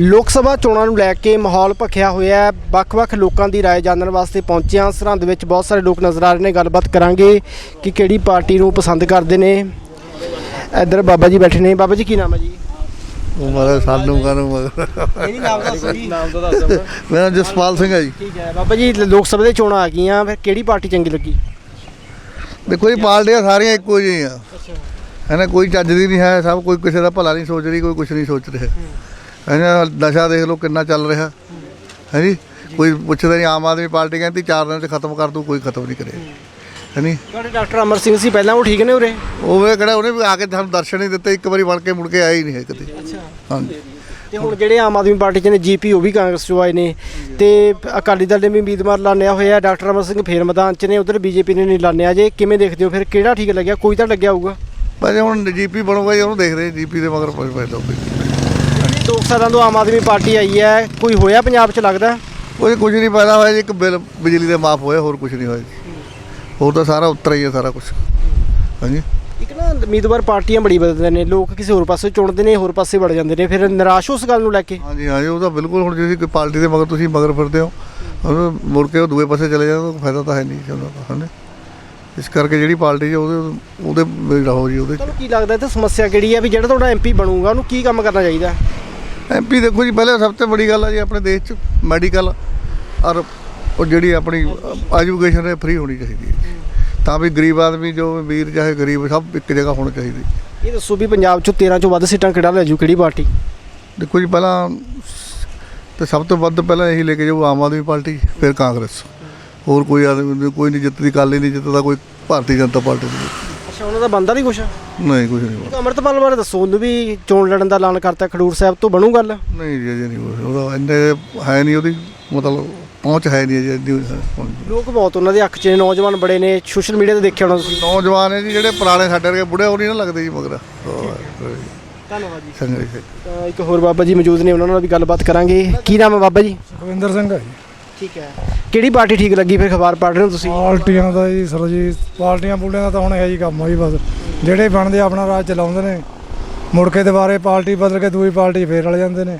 ਲੋਕ ਸਭਾ ਚੋਣਾਂ ਨੂੰ ਲੈ ਕੇ ਮਾਹੌਲ ਭਖਿਆ ਹੋਇਆ ਹੈ ਵੱਖ-ਵੱਖ ਲੋਕਾਂ ਦੀ رائے ਜਾਣਨ ਵਾਸਤੇ ਪਹੁੰਚੇ ਹਾਂ ਸਰਹੰਦ ਵਿੱਚ ਬਹੁਤ ਸਾਰੇ ਲੋਕ ਨਜ਼ਰ ਆ ਰਹੇ ਨੇ ਗੱਲਬਾਤ ਕਰਾਂਗੇ ਕਿ ਕਿਹੜੀ ਪਾਰਟੀ ਨੂੰ ਪਸੰਦ ਕਰਦੇ ਨੇ ਇੱਧਰ ਬਾਬਾ ਜੀ ਬੈਠੇ ਨੇ ਬਾਬਾ ਜੀ ਕੀ ਨਾਮ ਹੈ ਜੀ ਮਗਰ ਸਾਨੂੰ ਕਰੂ ਮਗਰ ਨਹੀਂ ਨਾਮ ਦੱਸੋ ਜੀ ਨਾਮ ਤਾਂ ਮੇਰਾ ਜਸਪਾਲ ਸਿੰਘ ਹੈ ਜੀ ਠੀਕ ਹੈ ਬਾਬਾ ਜੀ ਲੋਕ ਸਭਾ ਦੇ ਚੋਣਾਂ ਆ ਗਈਆਂ ਫਿਰ ਕਿਹੜੀ ਪਾਰਟੀ ਚੰਗੀ ਲੱਗੀ ਦੇਖੋ ਜੀ ਪਾਰਟੀਆਂ ਸਾਰੀਆਂ ਇੱਕੋ ਜਿਹੀਆਂ ਅੱਛਾ ਹੈ ਕੋਈ ਚੱਜ ਦੀ ਨਹੀਂ ਹੈ ਸਭ ਕੋਈ ਕਿਸੇ ਦਾ ਭਲਾ ਨਹੀਂ ਸੋਚ ਰਹੀ ਕੋਈ ਕੁਝ ਨਹੀਂ ਸੋਚ ਰਿਹਾ ਹੈ ਨਸ਼ਾ ਦੇਖ ਲਓ ਕਿੰਨਾ ਚੱਲ ਰਿਹਾ। ਹੈ ਜੀ? ਕੋਈ ਪੁੱਛਦਾ ਨਹੀਂ ਆਮ ਆਦਮੀ ਪਾਰਟੀ ਕਹਿੰਦੀ ਚਾਰ ਦਿਨ ਚ ਖਤਮ ਕਰ ਦੂ ਕੋਈ ਖਤਮ ਨਹੀਂ ਕਰੇ ਹੈ ਨਹੀਂ ਤੁਹਾਡੇ ਡਾਕਟਰ ਅਮਰ ਸਿੰਘ ਸੀ ਪਹਿਲਾਂ ਉਹ ਠੀਕ ਨੇ ਉਰੇ? ਉਹ ਵੇ ਕਿਹੜਾ ਉਹਨੇ ਵੀ ਆ ਕੇ ਸਾਨੂੰ ਦਰਸ਼ਨ ਨਹੀਂ ਦਿੱਤੇ ਇੱਕ ਵਾਰੀ ਬਣ ਕੇ ਮੁੜ ਕੇ ਆਇਆ ਹੀ ਨਹੀਂ ਹੈ ਕਦੇ ਅੱਛਾ। ਹਾਂਜੀ। ਤੇ ਹੁਣ ਜਿਹੜੇ ਆਮ ਆਦਮੀ ਪਾਰਟੀ ਚ ਨੇ ਜੀਪੀ ਉਹ ਵੀ ਕਾਂਗਰਸ ਚੋਂ ਆਏ ਨੇ। ਤੇ ਅਕਾਲੀ ਦਲ ਨੇ ਵੀ ਉਮੀਦਵਾਰ ਲਾਣਿਆ ਹੋਇਆ ਡਾਕਟਰ ਅਮਰ ਸਿੰਘ ਫੇਰ ਮੈਦਾਨ ਚ ਨੇ ਉਧਰ ਬੀਜੇਪੀ ਨੇ ਨਹੀਂ ਲਾਣਿਆ ਜੇ। ਕਿਵੇਂ ਦੇਖਦੇ ਹੋ ਫਿਰ ਕਿਹੜਾ ਠੀਕ ਲੱਗਿਆ? ਕੋਈ ਤਾਂ ਲੱਗਿਆ ਹੋਊਗਾ। ਪਰ ਹੁਣ ਜੀਪੀ ਬਣੂਗਾ ਜੀ ਉਹਨੂੰ ਦੇਖਦੇ ਜੀਪੀ ਦੇ ਮਗਰ ਪੈ ਲੋਕ ਦੋ ਕੁ ਸਾਲਾਂ ਤੋਂ ਆਮ ਆਦਮੀ ਪਾਰਟੀ ਆਈ ਹੈ ਕੋਈ ਹੋਇਆ ਪੰਜਾਬ ਚ ਲੱਗਦਾ? ਉਹ ਕੁਝ ਨਹੀਂ ਪੈਦਾ ਹੋਇਆ ਜੀ ਇੱਕ ਬਿੱਲ ਬਿਜਲੀ ਦੇ ਮਾਫ ਹੋਇਆ ਹੋਰ ਕੁਝ ਨਹੀਂ ਹੋਇਆ ਜੀ। ਹੋਰ ਤਾਂ ਸਾਰਾ ਉੱਤਰ ਹੀ ਹੈ ਸਾਰਾ ਕੁਝ। ਹਾਂਜੀ? ਇੱਕ ਨਾ ਉਮੀਦਵਾਰ ਪਾਰਟੀਆਂ ਬੜੀ ਬਦਲਦੇ ਨੇ ਲੋਕ ਕਿਸੇ ਹੋਰ ਪਾਸੇ ਚੁਣਦੇ ਨੇ ਹੋਰ ਪਾਸੇ ਵੜ ਜਾਂਦੇ ਨੇ ਫਿਰ ਨਿਰਾਸ਼ ਉਸ ਗੱਲ ਨੂੰ ਲੈ ਕੇ? ਹਾਂਜੀ ਹਾਂਜੀ ਉਹ ਤਾਂ ਬਿਲਕੁਲ ਹੁਣ ਤੁਸੀਂ ਕੋਈ ਪਾਰਟੀ ਦੇ ਮਗਰ ਤੁਸੀਂ ਮਗਰ ਫਿਰਦੇ ਹੋ। ਉਹਨੂੰ ਮੁੜ ਕੇ ਉਹ ਦੂਏ ਪਾਸੇ ਚਲੇ ਜਾਂਦੇ ਤਾਂ ਫਾਇਦਾ ਤਾਂ ਹੈ ਨਹੀਂ ਚਲੋ ਹਾਂਜੀ। ਇਸ ਕਰਕੇ ਜਿਹੜੀ ਪਾਰਟੀ ਹੈ ਉਹਦੇ ਉਹਦੇ ਰਹੋ ਜੀ ਉਹਦੇ ਤੁਹਾਨੂੰ ਕੀ ਲੱਗਦਾ ਤੇ ਸਮੱਸਿਆ ਕਿਹੜੀ ਹੈ ਵੀ ਜਿਹੜਾ ਤੁਹਾਡਾ ਐਮਪੀ ਬਣੂਗਾ ਉਹਨੂੰ ਕੀ ਕੰਮ ਕਰਨਾ ਚਾਹੀਦਾ? ਐਮਪੀ ਦੇਖੋ ਜੀ ਪਹਿਲੇ ਸਭ ਤੋਂ ਵੱਡੀ ਗੱਲ ਹੈ ਜੀ ਆਪਣੇ ਦੇਸ਼ 'ਚ ਮੈਡੀਕਲ ਔਰ ਉਹ ਜਿਹੜੀ ਆਪਣੀ ਐਜੂਕੇਸ਼ਨ ਹੈ ਫ੍ਰੀ ਹੋਣੀ ਚਾਹੀਦੀ ਹੈ ਤਾਂ ਵੀ ਗਰੀਬ ਆਦਮੀ ਜੋ ਅਮੀਰ ਚਾਹੇ ਗਰੀਬ ਸਭ ਇੱਕ ਜਗ੍ਹਾ ਹੋਣੀ ਚਾਹੀਦੀ ਇਹ ਦੱਸੋ ਵੀ ਪੰਜਾਬ ਚੋਂ 13 ਚੋਂ ਵੱਧ ਸੀਟਾਂ ਕਿਹੜਾ ਲੈ ਜੂ ਕਿਹੜੀ ਪਾਰਟੀ? ਦੇਖੋ ਜੀ ਪਹਿਲਾਂ ਤੇ ਸਭ ਤੋਂ ਵੱਧ ਪਹਿਲਾਂ ਇਹੀ ਲੈ ਕੇ ਜਾਊ ਆਮ ਆਦਮੀ ਪਾਰਟੀ ਫਿਰ ਕਾਂਗਰਸ। ਹੋਰ ਕੋਈ ਆਦਮੀ ਨਹੀਂ- ਕੋਈ ਨਹੀਂ ਜਿੱਤਦੀ ਕਾਲੀ ਨਹੀਂ ਜਿੱਤਦਾ ਕੋਈ ਭਾਰਤੀ ਜਨਤਾ ਪਾਰਟੀ ਦੀ ਅੱਛਾ ਉਹਨਾਂ ਦਾ ਬੰਦਾ ਨਹੀਂ ਕੁਛ? ਨਹੀਂ ਕੁਝ ਨਹੀਂ ਬਣਦਾ। ਅਮਰਤਪਾਲ ਬਾਰੇ ਦੱਸੋ ਉਹਨੂੰ ਵੀ ਚੋਣ ਲੜਨ ਦਾ ਐਲਾਨ ਕਰਤਾ ਖਡੂਰ ਸਾਹਿਬ ਤੋਂ ਬਣੂ ਗੱਲ? ਨਹੀਂ ਜੀ ਅਜੇ ਨਹੀਂ। ਉਹਦਾ ਇੰਨੇ ਹੈ ਨਹੀਂ ਉਹਦੀ ਮਤਲਬ ਪਹੁੰਚ ਹੈ ਨਹੀਂ ਅਜੇ ਇੰਨੀ ਪਹੁੰਚ। ਲੋਕ ਬਹੁਤ ਉਹਨਾਂ ਦੇ ਅੱਖ 'ਚ ਨੇ, ਨੌਜਵਾਨ ਬੜੇ ਨੇ ਸੋਸ਼ਲ ਮੀਡੀਆ ਤੇ ਦੇਖਿਆ ਹੋਣਾ ਤੁਸੀਂ। ਨੌਜਵਾਨ ਹੈ ਜੀ ਜਿਹੜੇ ਪੁਰਾਣੇ ਸਾਡੇ ਵਰਗੇ ਬੁੜੇ ਉਹ ਨਹੀਂ ਨਾ ਲੱਗਦੇ ਜੀ ਮਗਰ। ਧੰਨਵਾਦ ਜੀ। ਸੰਗਰੀ ਇੱਕ ਹੋਰ ਬਾਬਾ ਜੀ ਮੌਜੂਦ ਨੇ ਉਹਨਾਂ ਨਾਲ ਵੀ ਗੱਲਬਾਤ ਕਰਾਂਗੇ। ਕੀ ਨਾਮ ਹੈ ਬਾਬਾ ਜੀ? ਸੁਖਵਿੰਦਰ ਸਿੰਘ ਹੈ ਜੀ। ਠੀਕ ਹੈ। ਕਿਹੜੀ ਪਾਰਟੀ ਠੀਕ ਲੱਗੀ? ਫਿਰ ਅਖਬਾਰ ਪੜ੍ਹ ਰਹੇ ਹੋ ਤੁਸੀਂ। ਪਾਰਟੀਆਂ ਦਾ ਜੀ ਸਰ ਜੀ ਪਾਰਟੀਆਂ ਪੂਲਿਆਂ ਦਾ ਤਾਂ ਹੁਣ ਹੈ ਜੀ ਕੰਮ ਆ ਜੀ ਬਸ। ਜਿਹੜੇ ਬਣਦੇ ਆਪਣਾ ਰਾਜ ਚਲਾਉਂਦੇ ਨੇ। ਮੁੜ ਕੇ ਦੁਬਾਰੇ ਪਾਰਟੀ ਬਦਲ ਕੇ ਦੂਜੀ ਪਾਰਟੀ ਫੇਰ ਰਲ ਜਾਂਦੇ ਨੇ।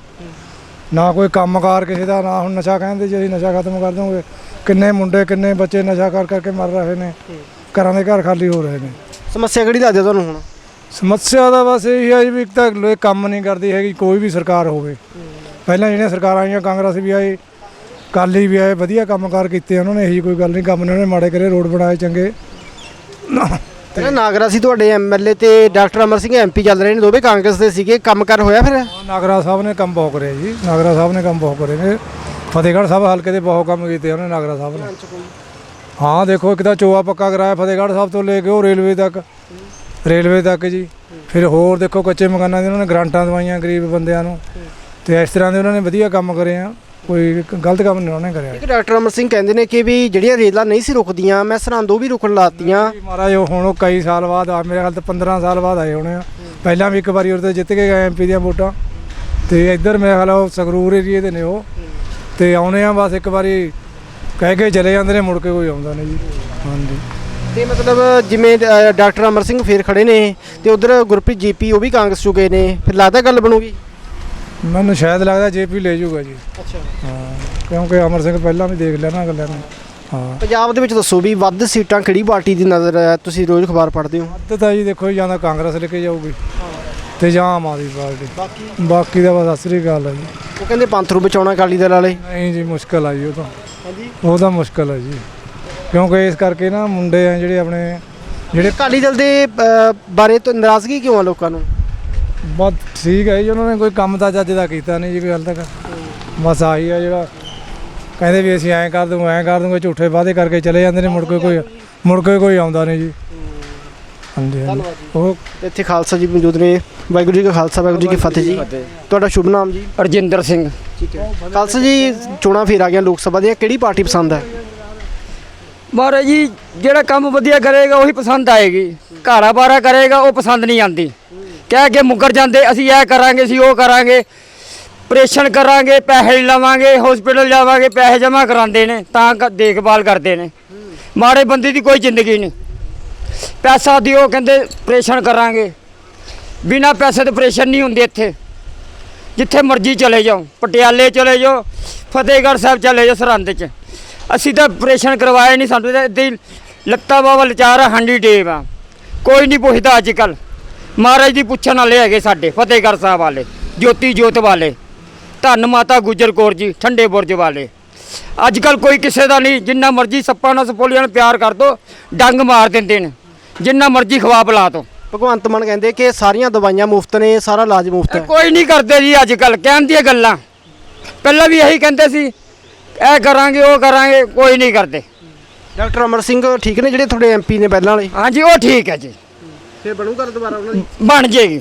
ਨਾ ਕੋਈ ਕੰਮਕਾਰ ਕਿਸੇ ਦਾ ਨਾ ਹੁਣ ਨਸ਼ਾ ਕਹਿੰਦੇ ਜੀ ਅਸੀਂ ਨਸ਼ਾ ਖਤਮ ਕਰ ਦੋਗੇ ਕਿੰਨੇ ਮੁੰਡੇ ਕਿੰਨੇ ਬੱਚੇ ਨਸ਼ਾ ਕਰ ਕਰਕੇ ਮਰ ਰਹੇ ਨੇ। ਘਰਾਂ ਦੇ ਘਰ ਖਾਲੀ ਹੋ ਰਹੇ ਨੇ। ਸਮੱਸਿਆ ਕਿਹੜੀ ਹੈ ਤੁਹਾਨੂੰ ਹੁਣ? ਸਮੱਸਿਆ ਦਾ ਬਸ ਇਹ ਹੈ ਜੀ ਵੀ ਇੱਕ ਤਾਂ ਲੋਕ ਕੰਮ ਨਹੀਂ ਕਰਦੀ ਹੈਗੀ ਕੋਈ ਵੀ ਸਰਕਾਰ ਹੋਵੇ। ਪਹਿਲਾਂ ਜਿਹੜੀਆਂ ਸਰਕਾਰਾਂ ਆਈਆਂ ਕਾਂਗਰਸ ਵੀ ਆਏ ਕਾਲੀ ਵੀ ਆਏ ਵਧੀਆ ਕੰਮਕਾਰ ਕੀਤੇ ਉਹਨਾਂ ਨੇ ਇਹੀ ਕੋਈ ਗੱਲ ਨਹੀਂ ਕੰਮ ਨੇ ਉਹਨੇ ਮਾੜੇ ਕਰੇ ਰੋਡ ਬਣਾਏ ਚੰਗੇ। ਤੇ ਨਾਗਰਾ ਸੀ ਤੁਹਾਡੇ ਐਮਐਲਏ ਤੇ ਡਾਕਟਰ ਅਮਰ ਸਿੰਘ ਐਮਪੀ ਚੱਲ ਰਹੇ ਨੇ ਦੋਵੇਂ ਕਾਂਗਰਸ ਦੇ ਸੀਗੇ ਕੰਮ ਕਰ ਹੋਇਆ ਫਿਰ? ਨਾਗਰਾ ਸਾਹਿਬ ਨੇ ਕੰਮ ਬਹੁਤ ਕਰਿਆ ਜੀ ਨਾਗਰਾ ਸਾਹਿਬ ਨੇ ਕੰਮ ਬਹੁਤ ਕਰੇ ਨੇ। ਫਤਿਹਗੜ੍ਹ ਸਾਹਿਬ ਹਲਕੇ ਦੇ ਬਹੁਤ ਕੰਮ ਕੀਤੇ ਉਹਨੇ ਨਾਗਰਾ ਸਾਹਿਬ ਨੇ। ਹਾਂ ਦੇਖੋ ਇੱਕ ਤਾਂ ਚੋਆ ਪੱਕਾ ਕਰਾਇਆ ਫਤਿਹਗੜ੍ਹ ਸਾਹਿਬ ਤੋਂ ਲੈ ਕੇ ਉਹ ਰੇਲਵੇ ਤੱਕ। ਰੇਲਵੇ ਤੱਕ ਜੀ। ਫਿਰ ਹੋਰ ਦੇਖੋ ਕੱਚੇ ਮਕਾਨਾਂ ਦੇ ਉਹਨਾਂ ਨੇ ਗ੍ਰਾਂਟਾਂ ਦਵਾਈਆਂ ਗਰੀਬ ਬੰਦਿਆਂ ਨੂੰ। ਤੇ ਇਸ ਤਰ੍ਹਾਂ ਦੇ ਉਹਨਾਂ ਨੇ ਵਧੀਆ ਕੰਮ ਕਰੇ ਆ। ਕੋਈ ਗਲਤ ਕੰਮ ਨਹੀਂ ਉਹਨਾਂ ਕਰਿਆ। ਇੱਕ ਡਾਕਟਰ ਅਮਰ ਸਿੰਘ ਕਹਿੰਦੇ ਨੇ ਕਿ ਵੀ ਜਿਹੜੀਆਂ ਰੇਲਾਂ ਨਹੀਂ ਸੀ ਰੁਕਦੀਆਂ ਮੈਂ ਸਰਹੰਦ ਉਹ ਵੀ ਰੁਕਣ ਲਾਤੀਆਂ। ਮਹਾਰਾਜ ਉਹ ਹੁਣ ਉਹ ਕਈ ਸਾਲ ਬਾਅਦ ਆ ਮੇਰੇ ਖਿਆਲ ਤੇ 15 ਸਾਲ ਬਾਅਦ ਆਏ ਹੋਣੇ ਆ। ਪਹਿਲਾਂ ਵੀ ਇੱਕ ਵਾਰੀ ਉਹਦੇ ਜਿੱਤ ਕੇ ਗਏ ਐਮਪੀ ਦੀਆਂ ਵੋਟਾਂ। ਤੇ ਇੱਧਰ ਮੇਰੇ ਖਿਆਲ ਉਹ ਸੰਗਰੂਰ ਏਰੀਏ ਦੇ ਨੇ ਉਹ। ਤੇ ਆਉਣੇ ਆ ਬਸ ਇੱਕ ਵਾਰੀ ਕਹਿ ਕੇ ਚਲੇ ਜਾਂਦੇ ਨੇ ਮੁੜ ਕੇ ਕੋਈ ਆਉਂਦਾ ਨਹੀਂ ਜੀ। ਹਾਂਜੀ। ਤੇ ਮਤਲਬ ਜਿਵੇਂ ਡਾਕਟਰ ਅਮਰ ਸਿੰਘ ਫੇਰ ਖੜੇ ਨੇ ਤੇ ਉਧਰ ਗੁਰਪ੍ਰੀਤ ਜੀਪੀ ਉਹ ਵੀ ਕਾਂਗਰਸ ਚੁ ਗਏ ਨੇ। ਫਿਰ ਲੱਗਦਾ ਗੱਲ ਬਣੂਗੀ? ਮੈਨੂੰ ਸ਼ਾਇਦ ਲੱਗਦਾ ਜੇਪੀ ਲੈ ਜਾਊਗਾ ਜੀ। ਅੱਛਾ। ਹਾਂ ਕਿਉਂਕਿ ਅਮਰ ਸਿੰਘ ਪਹਿਲਾਂ ਵੀ ਦੇਖ ਲਿਆ ਨਾ ਗੱਲਾਂ ਨੂੰ। ਹਾਂ। ਪੰਜਾਬ ਦੇ ਵਿੱਚ ਦੱਸੋ ਵੀ ਵੱਧ ਸੀਟਾਂ ਕਿਹੜੀ ਪਾਰਟੀ ਦੀ ਨਜ਼ਰ ਹੈ? ਤੁਸੀਂ ਰੋਜ਼ ਅਖਬਾਰ ਪੜ੍ਹਦੇ ਹੋ। ਅੱਧ ਤਾਂ ਜੀ ਦੇਖੋ ਜੀ, ਤਾਂ ਕਾਂਗਰਸ ਲੈ ਕੇ ਜਾਊਗੀ ਤੇ ਜਾਂ ਆਮ ਆਦਮੀ ਪਾਰਟੀ। ਬਾਕੀ? ਬਾਕੀ ਦਾ ਬਸ ਅਸਰੀ ਗੱਲ ਹੈ ਜੀ। ਉਹ ਕਹਿੰਦੇ ਪੰਥ ਨੂੰ ਬਚਾਉਣਾ ਅਕਾਲੀ ਦਲ ਵਾਲੇ। ਨਹੀਂ ਜੀ ਮੁਸ਼ਕਲ ਆ ਜੀ ਉਹ ਤਾਂ। ਹਾਂਜੀ। ਉਹਦਾ ਮੁਸ਼ਕਲ ਹੈ ਜੀ। ਕਿਉਂਕਿ ਇਸ ਕਰਕੇ ਨਾ ਮੁੰਡੇ ਆ ਜਿਹੜੇ ਆਪਣੇ ਜਿਹੜੇ ਅਕਾਲੀ ਦਲ ਦੇ ਬਾਰੇ ਤੋਂ ਨਾਰਾਜ਼ਗੀ ਕਿਉਂ ਆ ਲੋਕਾਂ ਨੂੰ? ਬਹੁਤ ਠੀਕ ਹੈ ਜੀ ਉਹਨਾਂ ਨੇ ਕੋਈ ਕੰਮ ਤਾਂ ਚੱਜ ਦਾ ਕੀਤਾ ਨਹੀਂ ਜੀ ਕੋਈ ਹਾਲ ਤੱਕ। ਬਸ ਆਹੀ ਆ ਜਿਹੜਾ ਕਹਿੰਦੇ ਵੀ ਅਸੀਂ ਐਂ ਕਰ ਦੂੰਗੇ ਐਂ ਕਰ ਦੂੰਗੇ ਝੂਠੇ ਵਾਅਦੇ ਕਰਕੇ ਚਲੇ ਜਾਂਦੇ ਨੇ ਮੁੜ ਕੇ ਕੋਈ ਮੁੜ ਕੇ ਕੋਈ ਆਉਂਦਾ ਨਹੀਂ ਜੀ। ਹਾਂਜੀ ਹਾਂਜੀ। ਧੰਨਵਾਦ ਜੀ। ਉਹ ਇੱਥੇ ਖਾਲਸਾ ਜੀ ਮੌਜੂਦ ਨੇ। ਵਾਹਿਗੁਰੂ ਜੀ ਕਾ ਖਾਲਸਾ ਵਾਹਿਗੁਰੂ ਜੀ ਕੀ ਫਤਿਹ ਜੀ। ਤੁਹਾਡਾ ਸ਼ੁਭ ਨਾਮ ਜੀ? ਰਜਿੰਦਰ ਸਿੰਘ। ਠੀਕ ਹੈ। ਖਾਲਸਾ ਜੀ ਚੋਣਾਂ ਫੇਰ ਆ ਗਈਆਂ ਲੋਕ ਸਭਾ ਦੀਆਂ। ਕਿਹੜੀ ਪਾਰਟੀ ਪਸੰਦ ਹੈ? ਮਹਾਰਾਜ ਜੀ ਜਿਹੜਾ ਕੰਮ ਵਧੀਆ ਕਰੇਗਾ ਉਹੀ ਪਸੰਦ ਆਏਗੀ। ਘਾੜਾ ਬਾਰਾ ਕਰੇਗਾ ਉਹ ਪਸੰਦ ਨਹੀਂ ਆਂਦੀ ਕਹਿ ਕੇ ਮੁੱਕਰ ਜਾਂਦੇ, ਅਸੀਂ ਇਹ ਕਰਾਂਗੇ, ਅਸੀਂ ਉਹ ਕਰਾਂਗੇ ਆਪਰੇਸ਼ਨ ਕਰਾਂਗੇ, ਪੈਸੇ ਲਵਾਂਗੇ ਹਸਪੀਟਲ ਜਾਵਾਂਗੇ, ਪੈਸੇ ਜਮ੍ਹਾਂ ਕਰਾਉਂਦੇ ਨੇ, ਤਾਂ ਕ- ਦੇਖਭਾਲ ਕਰਦੇ ਨੇ। ਮਾੜੇ ਬੰਦੇ ਦੀ ਕੋਈ ਜ਼ਿੰਦਗੀ ਨਹੀਂ ਪੈਸਾ ਦਿਓ, ਕਹਿੰਦੇ ਆਪਰੇਸ਼ਨ ਕਰਾਂਗੇ। ਬਿਨਾ ਪੈਸੇ ਦੇ ਆਪਰੇਸ਼ਨ ਨਹੀਂ ਹੁੰਦੇ ਇੱਥੇ। ਜਿੱਥੇ ਮਰਜ਼ੀ ਚਲੇ ਜਾਓ, ਪਟਿਆਲੇ ਚਲੇ ਜਾਓ, ਫਤਿਹਗੜ੍ਹ ਸਾਹਿਬ ਚਲੇ ਜਾਓ, ਸਰਹੰਦ 'ਚ। ਅਸੀਂ ਤਾਂ ਆਪਰੇਸ਼ਨ ਕਰਵਾਏ ਨਹੀਂ ਸਾਨੂੰ ਤਾਂ ਇੱਦਾਂ ਹੀ ਲੱਤਾਂ ਬਾਵਾ ਲਚਾਰਾ ਹੰਡੀ ਟੇਪ ਆ। ਕੋਈ ਨਹੀਂ ਪੁੱਛਦਾ ਅੱਜ ਕੱਲ੍ਹ। ਮਹਾਰਾਜ ਦੀ ਪੁੱਛਣ ਵਾਲੇ ਹੈਗੇ ਸਾਡੇ ਫਤਿਹਗੜ੍ਹ ਸਾਹਿਬ ਵਾਲੇ ਜੋਤੀ ਜੋਤ ਵਾਲੇ ਧੰਨ ਮਾਤਾ ਗੁਜਰ ਕੌਰ ਜੀ ਠੰਡੇ ਬੁਰਜ ਵਾਲੇ। ਅੱਜ ਕੱਲ ਕੋਈ ਕਿਸੇ ਦਾ ਨਹੀਂ ਜਿੰਨਾ ਮਰਜ਼ੀ ਸੱਪਾਂ ਨਾਲ ਸਪੋਲੀਆਂ ਨਾਲ ਪਿਆਰ ਕਰ ਦੋ ਡੰਗ ਮਾਰ ਦਿੰਦੇ ਨੇ ਜਿੰਨਾ ਮਰਜ਼ੀ ਖਵਾ ਪਿਲਾ ਦੋ। ਭਗਵੰਤ ਮਾਨ ਕਹਿੰਦੇ ਕਿ ਸਾਰੀਆਂ ਦਵਾਈਆਂ ਮੁਫਤ ਨੇ ਸਾਰਾ ਇਲਾਜ ਮੁਫਤ ਹੈ। ਕੋਈ ਨਹੀਂ ਕਰਦੇ ਜੀ ਅੱਜ ਕੱਲ ਕਹਿਣ ਦੀਆਂ ਗੱਲਾਂ। ਪਹਿਲਾਂ ਵੀ ਇਹੀ ਕਹਿੰਦੇ ਸੀ ਇਹ ਕਰਾਂਗੇ ਉਹ ਕਰਾਂਗੇ ਕੋਈ ਨਹੀਂ ਕਰਦੇ। ਡਾਕਟਰ ਅਮਰ ਸਿੰਘ ਠੀਕ ਨੇ ਜਿਹੜੇ ਤੁਹਾਡੇ ਐਮਪੀ ਨੇ ਪਹਿਲਾਂ ਵਾਲੇ? ਹਾਂਜੀ ਉਹ ਠੀਕ ਹੈ ਜੀ। ਫਿਰ ਬਣੂਗਾ ਦੁਬਾਰਾ ਉਹਨਾਂ ਦੀ? ਬਣ ਜੇਗੀ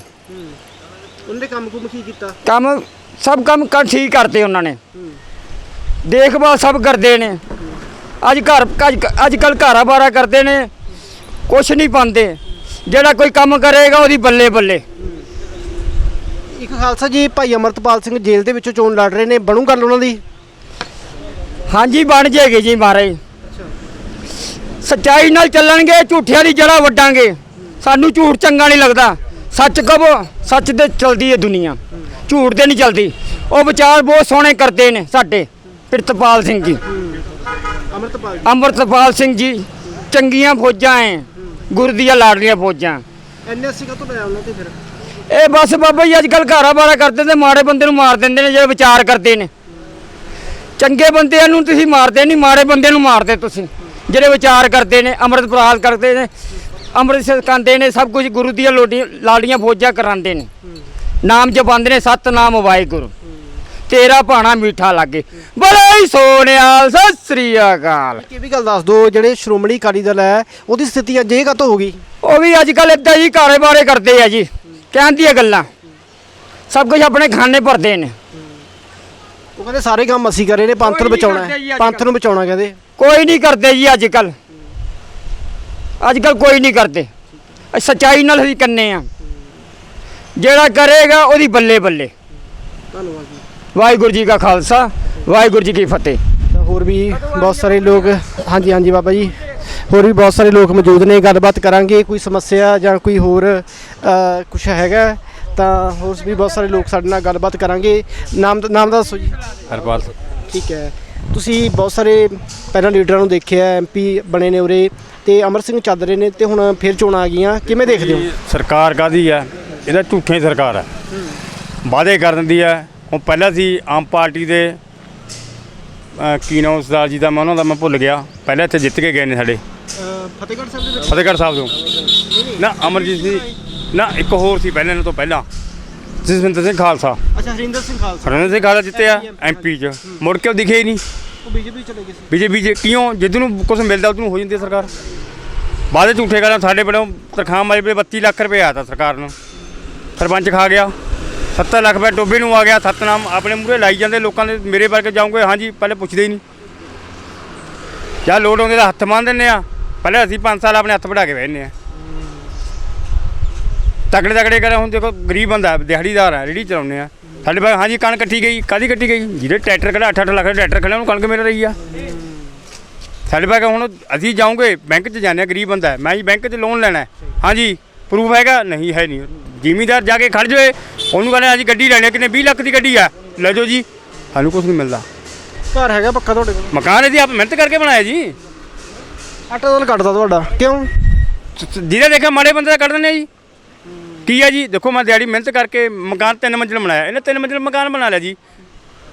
ਉਹਨਾਂ ਦੇ ਕੰਮ ਕੁਮ ਕੀ ਕੀਤਾ? ਕੰਮ ਸਭ ਕੰਮ ਕਰ ਠੀਕ ਕਰਤੇ ਉਹਨਾਂ ਨੇ। ਦੇਖਭਾਲ ਸਭ ਕਰਦੇ ਨੇ। ਅੱਜ ਘਰ ਅੱਜ- ਕੱਲ ਘਾਰਾ ਬਾਰਾ ਕਰਦੇ ਨੇ। ਕੁਛ ਨਹੀਂ ਪਾਉਂਦੇ। ਜਿਹੜਾ ਕੋਈ ਕੰਮ ਕਰੇਗਾ ਉਹਦੀ ਬੱਲੇ ਬੱਲੇ। ਇੱਕ ਖਾਲਸਾ ਜੀ ਭਾਈ ਅਮਰਤਪਾਲ ਸਿੰਘ ਜੇਲ੍ਹ ਦੇ ਵਿੱਚੋਂ ਚੋਣ ਲੜ ਰਹੇ ਨੇ। ਬਣੂ ਗੱਲ ਉਹਨਾਂ ਦੀ? ਹਾਂਜੀ ਬਣ ਜੇਗੀ ਜੀ ਮਹਾਰਾਜ। ਸੱਚਾਈ ਨਾਲ ਚੱਲਣਗੇ ਝੂਠਿਆਂ ਦੀ ਜੜਾ ਵੱਡਾਂਗੇ ਸਾਨੂੰ ਝੂਠ ਚੰਗਾ ਨਹੀਂ ਲੱਗਦਾ। ਸੱਚ ਕਹੋ ਸੱਚ ਤੇ ਚਲਦੀ ਹੈ ਦੁਨੀਆ। ਝੂਠ ਤੇ ਨਹੀਂ ਚਲਦੀ। ਉਹ ਵਿਚਾਰ ਬਹੁਤ ਸੋਹਣੇ ਕਰਦੇ ਨੇ ਸਾਡੇ ਪ੍ਰਿਤਪਾਲ ਸਿੰਘ ਜੀ। ਅਮਰਤਪਾਲ ਅੰਮ੍ਰਿਤਪਾਲ ਸਿੰਘ ਜੀ ਚੰਗੀਆਂ ਫੌਜਾਂ ਐ ਗੁਰ ਦੀਆਂ ਲਾਡਲੀਆਂ ਫੌਜਾਂ। ਐਨਐਸਸੀ ਕਾ ਤੋਂ ਲਿਆ ਉਹਨਾਂ ਤੇ ਫਿਰ? ਇਹ ਬਸ ਬਾਬਾ ਜੀ ਅੱਜ ਕੱਲ ਘਾਰਾ ਬਾਰਾ ਕਰਦੇ ਤੇ ਮਾੜੇ ਬੰਦੇ ਨੂੰ ਮਾਰ ਦਿੰਦੇ ਨੇ ਜਿਹੜੇ ਵਿਚਾਰ ਕਰਦੇ ਨੇ। ਚੰਗੇ ਬੰਦਿਆਂ ਨੂੰ ਤੁਸੀਂ ਮਾਰਦੇ ਨਹੀਂ ਮਾੜੇ ਬੰਦਿਆਂ ਨੂੰ ਮਾਰਦੇ ਤੁਸੀਂ। ਜਿਹੜੇ ਵਿਚਾਰ ਕਰਦੇ ਨੇ ਅੰਮ੍ਰਿਤਪਾਲ ਕਰਦੇ ਨੇ ਅੰਮ੍ਰਿਤ ਛਕਾਉਂਦੇ ਨੇ ਸਭ ਕੁਝ ਗੁਰੂ ਦੀਆਂ ਲੋਡੀਆਂ ਲਾਡੀਆਂ ਫੌਜਾਂ ਕਰਾਉਂਦੇ ਨੇ। ਨਾਮ ਜਪਾਉਂਦੇ ਨੇ ਸਤਨਾਮ ਵਾਹਿਗੁਰੂ। ਤੇਰਾ ਭਾਣਾ ਮਿੱਠਾ ਲਾਗੇ। ਬੜਾ ਹੀ ਸੋਹਣਿਆਲ ਸਤਿ ਸ੍ਰੀ ਅਕਾਲ। ਇਹ ਵੀ ਗੱਲ ਦੱਸ ਦਿਓ ਜਿਹੜੇ ਸ਼੍ਰੋਮਣੀ ਅਕਾਲੀ ਦਲ ਹੈ ਉਹਦੀ ਸਥਿਤੀ ਅੱਜ ਇਹ ਕਾਤੋਂ ਹੋ ਗਈ? ਉਹ ਵੀ ਅੱਜ ਕੱਲ ਇਦਾਂ ਹੀ ਘਾਰੇ ਬਾਰੇ ਕਰਦੇ ਆ ਜੀ। ਕਹਿਣ ਦੀਆਂ ਗੱਲਾਂ। ਸਭ ਕੁਝ ਆਪਣੇ ਖਾਨੇ ਭਰਦੇ ਨੇ। ਉਹ ਕਹਿੰਦੇ ਸਾਰੇ ਕੰਮ ਅਸੀਂ ਕਰੇ ਨੇ ਪੰਥ ਨੂੰ ਬਚਾਉਣਾ ਹੈ। ਪੰਥ। ਨੂੰ ਬਚਾਉਣਾ ਕਹਿੰਦੇ। ਕੋਈ ਨਹੀਂ ਕਰਦੇ ਜੀ ਅੱਜ ਕੱਲ ਅੱਜ ਕੱਲ ਕੋਈ ਨਹੀਂ ਕਰਦੇ। ਸਚਾਈ ਨਾਲ ਅਸੀਂ ਕੰਨੇ ਆ। ਜਿਹੜਾ ਕਰੇਗਾ ਉਹਦੀ ਬੱਲੇ ਬੱਲੇ। ਧੰਨਵਾਦ ਜੀ ਵਾਹਿਗੁਰੂ ਜੀ ਕਾ ਖਾਲਸਾ ਵਾਹਿਗੁਰੂ ਜੀ ਕੀ ਫਤਿਹ। ਤਾਂ ਹੋਰ ਵੀ ਬਹੁਤ ਸਾਰੇ ਲੋਕ ਹਾਂਜੀ ਹਾਂਜੀ ਬਾਬਾ ਜੀ। ਹੋਰ ਵੀ ਬਹੁਤ ਸਾਰੇ ਲੋਕ ਮੌਜੂਦ ਨੇ ਗੱਲਬਾਤ ਕਰਾਂਗੇ। ਕੋਈ ਸਮੱਸਿਆ ਜਾਂ ਕੋਈ ਹੋਰ ਕੁਝ ਹੈਗਾ ਤਾਂ ਹੋਰ ਵੀ ਬਹੁਤ ਸਾਰੇ ਲੋਕ ਸਾਡੇ ਨਾਲ ਗੱਲਬਾਤ ਕਰਾਂਗੇ। ਨਾਮ ਨਾਮ ਦੱਸੋ ਜੀ। ਹਰਪਾਲ ਸਿੰਘ ਠੀਕ ਹੈ। ਤੁਸੀਂ ਬਹੁਤ ਸਾਰੇ ਪਹਿਲਾਂ ਲੀਡਰਾਂ ਨੂੰ ਦੇਖਿਆ ਐਮਪੀ ਬਣੇ ਨੇ ਉਰੇ। ਤੇ ਅਮਰ ਸਿੰਘ ਚੱਲ ਰਹੇ ਨੇ ਤੇ ਹੁਣ ਫਿਰ ਚੋਣਾਂ ਆ ਗਈਆਂ। ਕਿਵੇਂ ਦੇਖਦੇ ਹੋ? ਸਰਕਾਰ ਕਾਦੀ ਆ? ਇਹਦਾ ਝੂਠੇ ਸਰਕਾਰ ਆ। ਵਾਅਦੇ ਕਰ ਦਿੰਦੀ ਆ। ਹੁਣ ਪਹਿਲਾਂ ਸੀ ਆਮ ਪਾਰਟੀ ਦੇ ਕੀ ਨਾਮ ਸਰਦਾਰ ਜੀ ਦਾ ਮੈਂ ਉਹਨਾਂ ਦਾ ਮੈਂ ਭੁੱਲ ਗਿਆ। ਪਹਿਲਾਂ ਇੱਥੇ ਜਿੱਤ ਕੇ ਗਏ ਨੇ ਸਾਡੇ। ਫਤਿਹਗੜ੍ਹ ਸਾਹਿਬ ਦੇ ਫਤਿਹਗੜ੍ਹ ਸਾਹਿਬ ਤੋਂ। ਨਾ ਅਮਰਜੀਤ ਸੀ ਨਾ ਇੱਕ ਹੋਰ ਸੀ ਪਹਿਲਾਂ ਇਹਨਾਂ ਤੋਂ ਪਹਿਲਾਂ। ਜਸਵਿੰਦਰ ਸਿੰਘ ਖਾਲਸਾ। ਅੱਛਾ ਹਰਿੰਦਰ ਸਿੰਘ ਖਾਲਸਾ। ਹਰਿੰਦਰ ਸਿੰਘ ਖਾਲਸਾ ਜਿੱਤੇ ਆ ਐਮਪੀ ਚ। ਮੁੜ ਕੇ ਉਹ ਦਿਖੇ ਹੀ ਨਹੀਂ। ਉਹ ਬੀਜੇਪੀ ਚਲੇ ਗਏ ਸੀ। ਬੀਜੇਪੀ ਚ ਕਿਉਂ? ਜਿੱਦ ਨੂੰ ਕੁਝ ਮਿਲਦਾ ਉਦੋਂ ਹੋ ਜਾਂਦੀ ਸਰਕਾਰ। ਵਾਅਦੇ ਝੂਠੇ ਕਰਾਂ ਸਾਡੇ ਵੱਲੋਂ ਤਨਖਾਹ ਮਾਰੀ ਪੇ 32 ਲੱਖ ਰੁਪਏ ਆਇਆ ਤਾ ਸਰਕਾਰ ਨੂੰ। ਸਰਪੰਚ ਖਾ ਗਿਆ 70 ਲੱਖ ਰੁਪਏ ਟੋਬੇ ਨੂੰ ਆ ਗਿਆ, ਸਤਨਾਮ ਆਪਣੇ ਮੂਹਰੇ ਲਾਈ ਜਾਂਦੇ, ਲੋਕਾਂ ਦੇ ਮੇਰੇ ਵਰਗੇ ਜਾਉਂਗੇ ਹਾਂਜੀ, ਪਹਿਲੇ ਪੁੱਛਦੇ ਹੀ ਨਹੀਂ। ਜਾਂ ਲੋੜ ਆਉਂਦੇ ਦਾ ਹੱਥ ਮੰਨ ਦਿੰਦੇ ਆ। ਪਹਿਲੇ ਅਸੀਂ 5 ਸਾਲ ਆਪਣੇ ਹੱਥ ਵੜਾ ਕੇ ਬਹਿਨੇ ਆ। ਤਕੜੇ ਤਕੜੇ ਕਰ, ਹੁਣ ਦੇਖੋ ਗਰੀਬ ਬੰਦਾ ਦਿਹਾੜੀਦਾਰ ਹੈ ਰੇੜੀ ਚਲਾਉਂਦੇ ਆ। ਸਾਡੇ ਬਾਈ ਹਾਂਜੀ, ਕਣਕ ਕੱਟੀ ਗਈ ਕਾਦੀ ਕੱਟੀ ਗਈ? ਜਿਹਦੇ ਟਰੈਕਟਰ ਖੜਾ 8-8 ਲੱਖ ਦਾ ਟਰੈਕਟਰ ਖੜਾ ਉਹਨੂੰ ਕਣਕ ਮਿਲ ਰਹੀ ਆ। ਸਾਡੇ ਬਾਈ ਹੁਣ ਅਸੀਂ ਜਾਉਂਗੇ ਬੈਂਕ 'ਚ ਆ ਗਰੀਬ ਬੰਦਾ ਮੈਂ ਜੀ ਬੈਂਕ 'ਚ ਲੋਨ ਲੈਣਾ। ਹਾਂਜੀ ਪ੍ਰੂਫ ਹੈਗਾ? ਨਹੀਂ ਹੈ ਨਹੀਂ। ਜ਼ਿਮੀਦਾਰ ਜਾ ਕੇ ਖੜ ਜਾਏ ਉਹਨੂੰ ਕਹਿੰਦੇ ਅਸੀਂ ਗੱਡੀ ਲੈਣੀ ਕਿੰਨੇ? 20 ਲੱਖ ਦੀ ਗੱਡੀ ਆ ਲੈ ਜਾਓ ਜੀ। ਸਾਨੂੰ ਕੁਝ ਨਹੀਂ ਮਿਲਦਾ। ਘਰ ਹੈਗਾ ਪੱਕਾ ਤੁਹਾਡੇ ਕੋਲ? ਮਕਾਨ ਇਹਦੀ ਆਪ ਮਿਹਨਤ ਕਰਕੇ ਬਣਾਇਆ ਜੀ। ਆਟਾ ਦਲ ਕੱਟਦਾ ਤੁਹਾਡਾ। ਕਿਉਂ? ਜਿਹਦੇ ਦੇਖਿਆ ਮਾੜੇ ਬੰਦੇ ਦਾ ਕੱਢ ਦਿੰਦੇ ਜੀ। ਕੀ ਆ ਜੀ? ਦੇਖੋ ਮੈਂ ਦਿਹਾੜੀ ਮਿਹਨਤ ਕਰਕੇ ਮਕਾਨ ਤਿੰਨ ਮੰਜ਼ਿਲ ਬਣਾਇਆ। ਇਹਨੇ ਤਿੰਨ ਮੰਜ਼ਿਲ ਮਕਾਨ ਬਣਾ ਲਿਆ ਜੀ।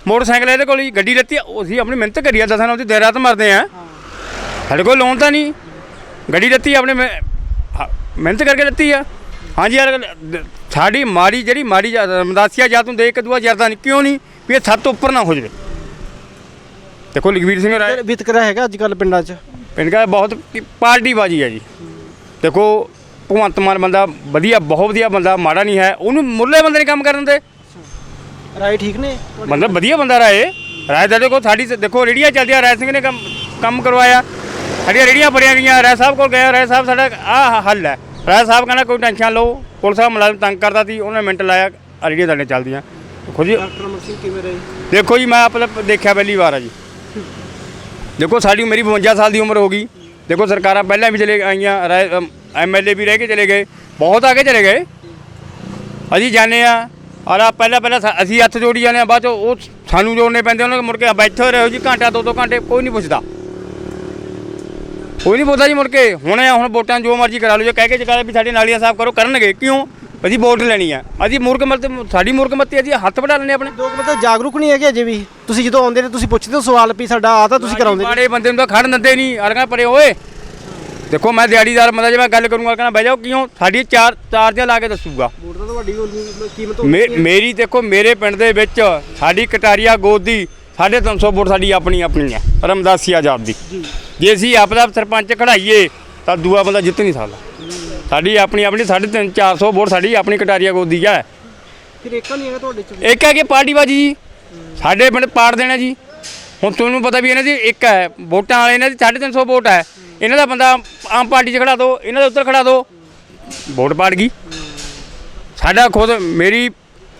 ਮੋਟਰਸਾਈਕਲ ਇਹਦੇ ਕੋਲ ਹੀ ਗੱਡੀ ਲੱਤੀ ਅਸੀਂ ਆਪਣੀ ਮਿਹਨਤ ਕਰੀ ਆ ਦਸਾਂ ਨਾਲ ਉਹਦੀ ਦੇਰ ਰਾਤ ਮਰਦੇ ਆ। ਸਾਡੇ ਕੋਲ ਲੋਨ ਤਾਂ ਨਹੀਂ। ਗੱਡੀ ਲੱਤੀ ਆਪਣੇ ਮਿਹਨਤ ਕਰਕੇ ਲੱਤੀ ਆ। ਹਾਂਜੀ ਯਾਰ ਸਾਡੀ ਮਾੜੀ ਜਿਹੜੀ ਮਾੜੀ ਜਾ- ਰਮਦਾਸੀਆ ਜਾਂ ਤੂੰ ਦੇਖ ਕੇ ਦੂਆ ਜਰਦਾ ਨਹੀਂ ਕਿਉਂ ਨਹੀਂ ਵੀ ਇਹ ਛੱਤ ਤੋਂ ਉੱਪਰ ਨਾ ਹੋ ਜਾਵੇ। ਦੇਖੋ ਲਖਵੀਰ ਸਿੰਘ ਰਾਏ ਵਿਤਕਰਾ ਹੈਗਾ ਅੱਜ ਕੱਲ ਪਿੰਡਾਂ 'ਚ। ਪਿੰਡ ਦਾ ਬਹੁਤ ਪਾਰਟੀ ਬਾਜੀ ਹੈ ਜੀ। ਦੇਖੋ ਭਗਵੰਤ ਮਾਨ ਬੰਦਾ ਵਧੀਆ ਬਹੁਤ ਵਧੀਆ ਬੰਦਾ ਮਾੜਾ ਨਹੀਂ ਹੈ। ਉਹਨੂੰ ਮੁਰਲੇ ਬੰਦੇ ਨੇ ਕੰਮ ਕਰਨ ਦੇ ਰਾਏ ਠੀਕ ਨੇ? ਮਤਲਬ ਵਧੀਆ ਬੰਦਾ ਰਾਏ। ਰਾਏ ਦਾ ਦੇਖੋ ਸਾਡੀ ਦੇਖੋ ਰੇੜੀਆਂ ਚੱਲਦੀਆਂ ਰਾਏ ਸਿੰਘ ਨੇ ਕੰਮ ਕੰਮ ਕਰਵਾਇਆ। ਸਾਡੀਆਂ ਰੇੜੀਆਂ ਫੜੀਆਂ ਗਈਆਂ ਰਾਏ ਸਾਹਿਬ ਕੋਲ ਗਏ ਰਾਏ ਸਾਹਿਬ ਸਾਡਾ ਆਹ ਹੱਲ ਹੈ। ਰਾਏ ਸਾਹਿਬ ਕਹਿੰਦਾ ਕੋਈ ਟੈਨਸ਼ਨ ਲਓ ਪੁਲਿਸ ਦਾ ਮੁਲਾਜ਼ਮ ਤੰਗ ਕਰਦਾ ਸੀ ਉਹਨੇ ਮਿੰਟ ਲਾਇਆ ਰੇੜੀਆਂ ਸਾਡੇ ਚੱਲਦੀਆਂ। ਦੇਖੋ ਜੀ ਡਾਕਟਰ ਅਮਰ ਸਿੰਘ ਕਿਵੇਂ ਰਹੇ? ਦੇਖੋ ਜੀ ਮੈਂ ਆਪਣਾ ਦੇਖਿਆ ਪਹਿਲੀ ਵਾਰ ਆ ਜੀ। ਦੇਖੋ ਸਾਡੀ ਮੇਰੀ 52 ਸਾਲ ਦੀ ਉਮਰ ਹੋ ਗਈ। ਦੇਖੋ ਸਰਕਾਰਾਂ ਪਹਿਲਾਂ ਵੀ ਚਲੇ ਆਈਆਂ ਐਮਐਲਏ ਵੀ ਰਹਿ ਕੇ ਚਲੇ ਗਏ ਬਹੁਤ ਆਗੇ ਚਲੇ ਗਏ। ਅਸੀਂ ਜਾਣੇ ਆ ਆਲਾ ਪਹਿਲਾਂ ਪਹਿਲਾਂ ਸਾ- ਅਸੀਂ ਹੱਥ ਜੋੜੀ ਜਾਂਦੇ ਆ ਬਾਅਦ ਚੋਂ ਉਹ ਸਾਨੂੰ ਜੋੜਨੇ ਪੈਂਦੇ ਉਹਨਾਂ ਨੂੰ ਮੁੜ ਕੇ ਬੈਠੇ ਰਹੋ ਜੀ ਘੰਟਾ ਦੋ ਦੋ ਘੰਟੇ ਕੋਈ ਨਹੀਂ ਪੁੱਛਦਾ। ਕੋਈ ਨਹੀਂ ਪੁੱਛਦਾ ਜੀ ਮੁੜ ਕੇ। ਹੁਣ ਹੁਣ ਵੋਟਾਂ ਜੋ ਮਰਜ਼ੀ ਕਰਾ ਲਓ ਜੇ ਕਹਿ ਕੇ ਚਕਾ ਵੀ ਸਾਡੀ ਨਾਲੀਆਂ ਸਾਫ਼ ਕਰੋ ਕਰਨਗੇ। ਕਿਉਂ? ਅਸੀਂ ਵੋਟ ਲੈਣੀ ਆ। ਅਸੀਂ ਮੂਰਖ ਮਤ ਸਾਡੀ ਮੂਰਖ ਮੱਤੀ ਅਸੀਂ ਹੱਥ ਵਢਾ ਲੈਣੇ ਆਪਣੇ। ਲੋਕ ਮਤਲਬ ਜਾਗਰੂਕ ਨਹੀਂ ਹੈਗੇ ਅਜੇ ਵੀ। ਤੁਸੀਂ ਜਦੋਂ ਆਉਂਦੇ ਨੇ ਤੁਸੀਂ ਪੁੱਛਦੇ ਹੋ ਸਵਾਲ ਵੀ ਸਾਡਾ ਆ ਤਾਂ ਤੁਸੀਂ ਕਰਾਉਂਦੇ ਨਹੀਂ। ਮਾੜੇ ਬੰਦੇ ਨੂੰ ਤਾਂ ਖੜਨ ਦਿੰਦੇ ਨਹੀਂ ਅਰਗਾ ਪਰੇ ਓਏ ਦੇਖੋ ਮੈਂ ਦਿਹਾੜੀਦਾਰ ਬੰਦਾ ਜੇ ਮੈਂ ਗੱਲ ਕਰੂੰਗਾ ਕਹਿੰਦਾ ਬਹਿ ਜਾਓ ਕਿਉਂ? ਸਾਡੀ ਚਾਰ ਚਾਰ ਦੀਆਂ ਲਾ ਕੇ ਦੱਸੂਗਾ। ਵੋਟ ਤਾਂ ਤੁਹਾਡੀ ਕੀਮਤ ਮੇ- ਮੇਰੀ ਦੇਖੋ ਮੇਰੇ ਪਿੰਡ ਦੇ ਵਿੱਚ ਸਾਡੀ ਕਟਾਰੀਆ ਗੋਦ ਦੀ 350 ਵੋਟ ਸਾਡੀ ਆਪਣੀ ਆਪਣੀ ਹੈ। ਰਮਦਾਸੀ ਆਜ਼ਾਦ ਦੀ। ਜੇ। ਅਸੀਂ ਆਪਦਾ ਸਰਪੰਚ ਖੜਾਈਏ ਤਾਂ ਦੂਆ ਬੰਦਾ ਜਿੱਤ ਨਹੀਂ ਸਕਦਾ। ਸਾਡੀ ਆਪਣੀ ਆਪਣੀ 350 400 ਵੋਟ ਸਾਡੀ ਆਪਣੀ ਕਟਾਰੀਆ ਗੋਦ ਹੈ ਫਿਰ ਏਕਾ ਨਹੀਂ ਹੈਗਾ ਤੁਹਾਡੇ ਚ? ਇੱਕ ਹੈ ਕਿ ਪਾਰਟੀਬਾਜੀ ਜੀ? ਸਾਡੇ ਪਿੰਡ ਪਾੜ ਦੇਣਾ ਜੀ। ਹੁਣ ਤੁਹਾਨੂੰ ਪਤਾ ਵੀ ਇਹਨਾਂ ਦੀ ਇੱਕ ਹੈ ਵੋਟਾਂ ਵਾਲੇ ਇਹਨਾਂ ਦੀ 350 ਵੋਟ ਹੈ। ਇਹਨਾਂ ਦਾ ਬੰਦਾ ਆਮ ਪਾਰਟੀ 'ਚ ਖੜਾ ਦੋ ਇਹਨਾਂ ਦੇ ਉੱਤਰ ਖੜਾ ਦੋ। ਵੋਟ ਪਾੜ ਗਈ। ਸਾਡਾ ਖੁਦ ਮੇਰੀ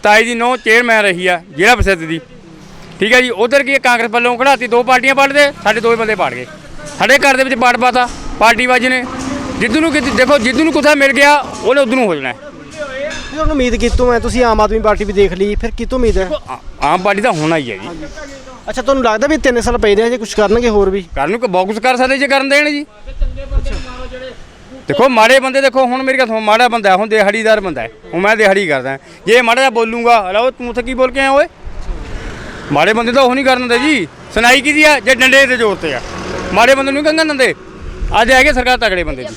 ਤਾਈ ਦੀ ਨੋ ਚੇਅਰਮੈਨ ਰਹੀ ਆ ਜ਼ਿਲ੍ਹਾ ਪ੍ਰਸਿੱਧ ਦੀ। ਠੀਕ ਹੈ ਜੀ ਉਧਰ ਕੀ ਕਾਂਗਰਸ ਵੱਲੋਂ ਖੜਾਤੀ ਦੋ ਪਾਰਟੀਆਂ ਪਾੜਦੇ ਸਾਡੇ ਦੋ ਬੰਦੇ ਪਾੜ ਗਏ। ਸਾਡੇ ਘਰ ਦੇ ਵਿੱਚ ਪਾੜ ਪਾਤਾ ਪਾਰਟੀਬਾਜੀ ਨੇ। ਜਿੱਦੂ ਨੂੰ ਕਿਤੇ- ਦੇਖੋ ਜਿੱਦੂ ਨੂੰ ਕੁਛ ਮਿਲ ਗਿਆ ਉਹਨੇ ਉਧਰ ਨੂੰ ਹੋ ਜਾਣਾ। ਹੈ। ਤੁਹਾਨੂੰ ਉਮੀਦ ਕਿਤੋਂ ਹੈ ਤੁਸੀਂ ਆਮ ਆਦਮੀ ਪਾਰਟੀ ਵੀ ਦੇਖ ਲਈ ਫਿਰ ਕਿਤੋਂ ਉਮੀਦ ਹੈ? ਆ- ਆਮ ਪਾਰਟੀ ਦਾ ਹੋਣਾ ਹੀ ਹੈ ਜੀ। ਅੱਛਾ ਤੁਹਾਨੂੰ ਲੱਗਦਾ ਵੀ 3 ਸਾਲ ਪਏ ਨੇ ਜੇ ਕੁਝ ਕਰਨਗੇ ਹੋਰ ਵੀ? ਕਰਨ ਨੂੰ ਬਹੁਤ ਕੁਛ ਕਰ ਸਕਦੇ ਜੇ ਕਰਨ ਦੇਣ ਜੀ। ਦੇਖੋ ਮਾੜੇ ਬੰਦੇ ਦੇਖੋ ਹੁਣ ਮੇਰੀ ਸੁਣੋ ਮਾੜਾ ਬੰਦਾ ਹੈ, ਹੁਣ ਦਿਹਾੜੀਦਾਰ ਬੰਦਾ ਹੈ। ਹੁਣ ਮੈਂ ਦਿਹਾੜੀ ਕਰਦਾ ਜੇ ਮਾੜਾ ਜਿਹਾ ਬੋਲੂੰਗਾ ਹਲੋ ਤੂੰ ਉੱਥੇ ਕੀ ਬੋਲ ਕੇ ਆਇਆ ਓਏ? ਮਾੜੇ ਬੰਦੇ ਤਾਂ ਉਹ ਨਹੀਂ ਕਰਨ ਦਿੰਦੇ ਜੀ। ਸੁਣਾਈ ਕੀ ਦੀ ਆ? ਜੇ ਡੰਡੇ ਤੇ ਜ਼ੋਰ ਤੇ ਆ। ਮਾੜੇ ਬੰਦੇ ਨੂੰ ਕੰਗਨ ਦਿੰਦੇ। ਅੱਜ ਹੈਗੇ ਸਰਕਾਰ ਤਕੜੇ ਬੰਦੇ ਜੀ।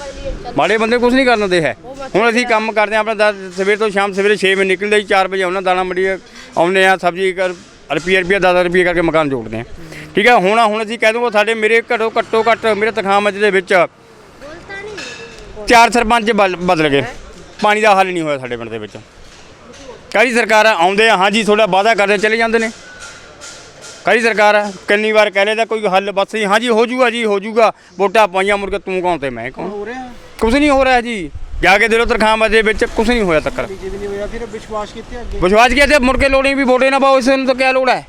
ਮਾੜੇ ਬੰਦੇ ਕੁਝ ਨਹੀਂ ਕਰਨ ਦਿੰਦੇ ਹੈ। ਹੁਣ ਅਸੀਂ ਕੰਮ ਕਰਦੇ ਹਾਂ, ਆਪਣਾ ਦਸ- ਸਵੇਰ ਤੋਂ ਸ਼ਾਮ ਸਵੇਰੇ 6 ਵਜੇ ਨਿਕਲਦੇ ਜੀ 4 ਵਜੇ ਆਉਣਾ ਦਾਣਾ ਮੰਡੀ ਆਉਂਦੇ ਆ ਸਬਜ਼ੀ ਕਰ ਰੁਪਈਆ ਰੁਪਈਆ 10 ਰੁਪਈਆ ਕਰਕੇ ਮਕਾਨ ਜੋੜਦੇ ਆ ਠੀਕ ਹੈ, ਹੁਣ ਹੁਣ ਅਸੀਂ ਕਹਿ ਦੂੰਗਾ ਸਾਡੇ ਮੇਰੇ ਘੱਟੋ ਘੱਟੋ ਘੱਟ ਮੇਰੇ ਤਖਾਮ ਮੱਝ ਦੇ ਵਿੱਚ ਚਾਰ ਸਰਪੰਚ ਬਲ- ਬਦਲ ਗਏ। ਪਾਣੀ ਦਾ ਹੱਲ ਨਹੀਂ ਹੋਇਆ ਸਾਡੇ ਪਿੰਡ ਦੇ ਵਿੱਚ। ਕਈ ਸਰਕਾਰ ਆਉਂਦੇ ਆ, ਹਾਂਜੀ ਥੋੜਾ ਵਾਅਦਾ ਕਰਦੇ ਚਲੇ ਜਾਂਦੇ ਨੇ। ਕਈ ਸਰਕਾਰ ਕਿੰਨੀ ਵਾਰ ਕਹਿ ਲੈਦਾ ਕੋਈ ਹੱਲ ਬਸ ਹੀ ਹਾਂਜੀ ਹੋ ਜੂਗਾ ਜੀ ਹੋ ਜੂਗਾ। ਵੋਟਾਂ ਪਾਈਆਂ ਮੁੜ ਕੇ ਤੂੰ ਕੌਣ ਤੇ ਮੈਂ ਕੌਣ? ਹੋ ਰਿਹਾ। ਕੁਝ ਨਹੀਂ ਹੋ ਰਿਹਾ ਜੀ। ਜਾ ਕੇ ਦਿਲੋਂ ਤਰਖਾਮ ਦੇ ਵਿੱਚ ਕੁਝ ਨਹੀਂ ਹੋਇਆ ਤੱਕਰ। ਜੇ ਵੀ ਨਹੀਂ ਹੋਇਆ ਫਿਰ ਵਿਸ਼ਵਾਸ ਕਿੱਥੇ ਅੱਗੇ? ਵਿਸ਼ਵਾਸ ਕੀ ਹੈ ਤੇ ਮੁੜ ਕੇ ਲੋੜੀ ਵੀ ਵੋਟੇ ਨਾ ਪਾਓ ਇਸ ਨੂੰ ਤਾਂ ਕੀ ਲੋੜ ਹੈ?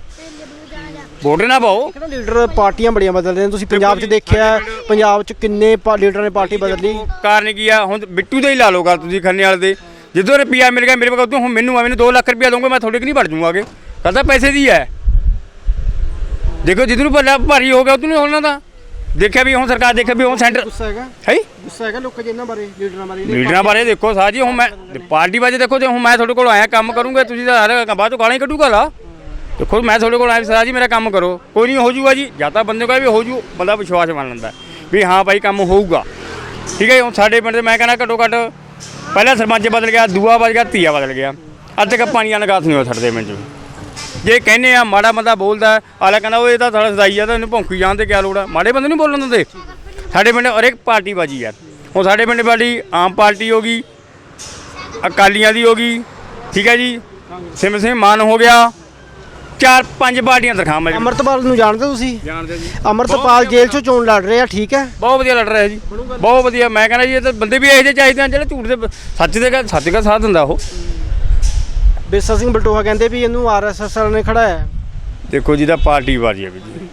ਵੋਟੇ ਨਾ ਪਾਓ। ਕਿਹੜਾ ਲੀਡਰ ਪਾਰਟੀਆਂ ਬੜੀਆਂ ਬਦਲਦੇ ਨੇ ਤੁਸੀਂ ਪੰਜਾਬ 'ਚ ਦੇਖਿਆ ਪੰਜਾਬ 'ਚ ਕਿੰਨੇ ਲੀਡਰਾਂ ਨੇ ਪਾਰਟੀ ਬਦਲੀ। ਕਾਰਨ ਕੀ ਆ? ਹੁਣ ਬਿੱਟੂ ਦਾ ਹੀ ਲਾ ਲਓ ਗੱਲ ਤੁਸੀਂ ਖੰਨੇ ਵਾਲੇ ਦੇ। ਜਦੋਂ ਰੁਪਿਆ ਮਿਲ ਗਿਆ ਮੇਰੇ ਕੋਲ ਉਦੋਂ ਹੁਣ ਮੈਨੂੰ ਮੈਨੂੰ 2 ਲੱਖ ਰੁਪਿਆ ਦਊਂਗਾ ਮੈਂ ਤੁਹਾਡੇ ਕਿ ਨਹੀਂ ਵੜ ਜੂੰਗਾ ਅੱਗੇ। ਕਹਿੰਦਾ ਪੈਸੇ ਦੀ ਹੈ। ਦੇਖੋ ਜਿੱਦ ਨੂੰ ਭੱਲਾ ਭਾਰੀ ਹੋ ਗਿਆ ਨਹੀਂ ਹੋਣਾ ਤਾਂ ਦੇਖਿਆ ਵੀ ਹੁਣ ਸਰਕਾਰ ਦੇਖਿਆ ਵੀ ਹੁਣ ਸੈਂਟਰ ਗੁੱਸਾ ਹੈਗਾ? ਹੈ? ਗੁੱਸਾ ਹੈਗਾ ਲੋਕਾਂ ਇਹਨਾਂ ਬਾਰੇ ਲੀਡਰਾਂ ਬਾਰੇ? ਲੀਡਰਾਂ ਬਾਰੇ ਦੇਖੋ ਸਾਹ ਜੀ ਹੁਣ ਮੈਂ ਪਾਰਟੀ ਬਾਰੇ ਦੇਖੋ ਜੇ ਹੁਣ ਮੈਂ ਤੁਹਾਡੇ ਕੋਲ ਆਇਆ ਕੰਮ ਕਰੂੰਗਾ ਤੁਸੀਂ ਤਾਂ ਹਰ ਬਾਅਦ ਚੋਂ ਗਾਲਾਂ ਹੀ ਕੱਢੂਗਾ ਲਾ। ਦੇਖੋ ਮੈਂ ਤੁਹਾਡੇ ਕੋਲ ਆਇਆ ਸਾਹ ਜੀ ਮੇਰਾ ਕੰਮ ਕਰੋ। ਕੋਈ ਨਹੀਂ ਹੋ ਜੂਗਾ ਜੀ। ਜਾਂ ਤਾਂ ਬੰਦੇ ਕੋਲ ਵੀ ਹੋ ਜੂ ਬੰਦਾ ਵਿਸ਼ਵਾਸ ਮੰਨ ਲੈਂਦਾ। ਵੀ ਹਾਂ ਭਾਈ ਕੰਮ ਹੋਊਗਾ। ਠੀਕ ਹੈ ਹੁਣ ਸਾਡੇ ਪਿੰਡ ਦੇ ਮੈਂ ਕਹਿੰਦਾ ਘੱਟੋ ਘੱਟ ਪਹਿਲਾ ਸਰਪੰਚ ਬਦਲ ਗਿਆ ਦੂਆ ਬਦਲ ਗਿਆ ਤੀਆ ਬਦਲ ਗਿਆ। ਅੱਜ ਤੱਕ ਪਾਣੀ ਦਾ ਨਿਕਾਸ ਨਹੀਂ ਹੋਇਆ ਸਾਡੇ ਪਿੰਡ 'ਚ। ਜੇ ਕਹਿੰਦੇ ਆ ਮਾੜਾ ਬੰਦਾ ਬੋਲਦਾ ਆਲਾ ਕਹਿੰਦਾ ਉਹ ਇਹ ਤਾਂ ਸਾਡਾ ਸਦਾਈ ਆ ਤਾਂ ਇਹਨੂੰ ਭੌਂਕੀ ਜਾਣ ਤੇ ਕੀ ਲੋੜ ਆ? ਮਾੜੇ ਬੰਦੇ ਨੂੰ ਬੋਲਣ ਦਿੰਦੇ। ਸਾਡੇ ਪਿੰਡ ਹਰ ਇੱਕ ਪਾਰਟੀ ਬਾਜੀ ਯਾਰ ਹੁਣ ਸਾਡੇ ਪਿੰਡ ਪਾਰਟੀ ਆਮ ਪਾਰਟੀ ਹੋ ਗਈ ਅਕਾਲੀਆਂ ਦੀ ਹੋ ਗਈ ਠੀਕ ਹੈ ਜੀ? ਸਿਮ ਸਿਮ ਮਾਨ ਹੋ ਗਿਆ। ਚਾਰ ਪੰਜ ਪਾਰਟੀਆਂ ਤਰਖਾਮ ਹੈ ਅਮਰਤਪਾਲ ਨੂੰ ਜਾਣਦੇ ਹੋ ਤੁਸੀਂ? ਜਾਣਦੇ ਜੀ। ਅਮਰਤਪਾਲ ਜੇਲ੍ਹ 'ਚੋਂ ਚੋਣ ਲੜ ਰਹੇ ਆ ਠੀਕ ਹੈ? ਬਹੁਤ ਵਧੀਆ ਲੜ ਰਿਹਾ ਜੀ। ਬਹੁਤ ਵਧੀਆ। ਮੈਂ ਕਹਿੰਦਾ ਜੀ ਇਹ ਤਾਂ ਬੰਦੇ ਵੀ ਇਹੋ ਜਿਹੇ ਚਾਹੀਦੇ ਆ ਜਿਹੜੇ ਝੂਠ ਦੇ ਸੱਚ ਦੇ ਸੱਚ ਦਾ ਸਾਥ ਦਿੰਦਾ ਉਹ। ਬੇਸਾ ਸਿੰਘ ਬਲਟੋਹਾ ਕਹਿੰਦੇ ਵੀ ਇਹਨੂੰ ਆਰਐਸਐਸ ਨੇ ਖੜਾਇਆ ਦੇਖੋ ਜੀ ਦਾ ਪਾਰਟੀ ਵਾਰੀ ਹੈ ਵੀ ਜੀ।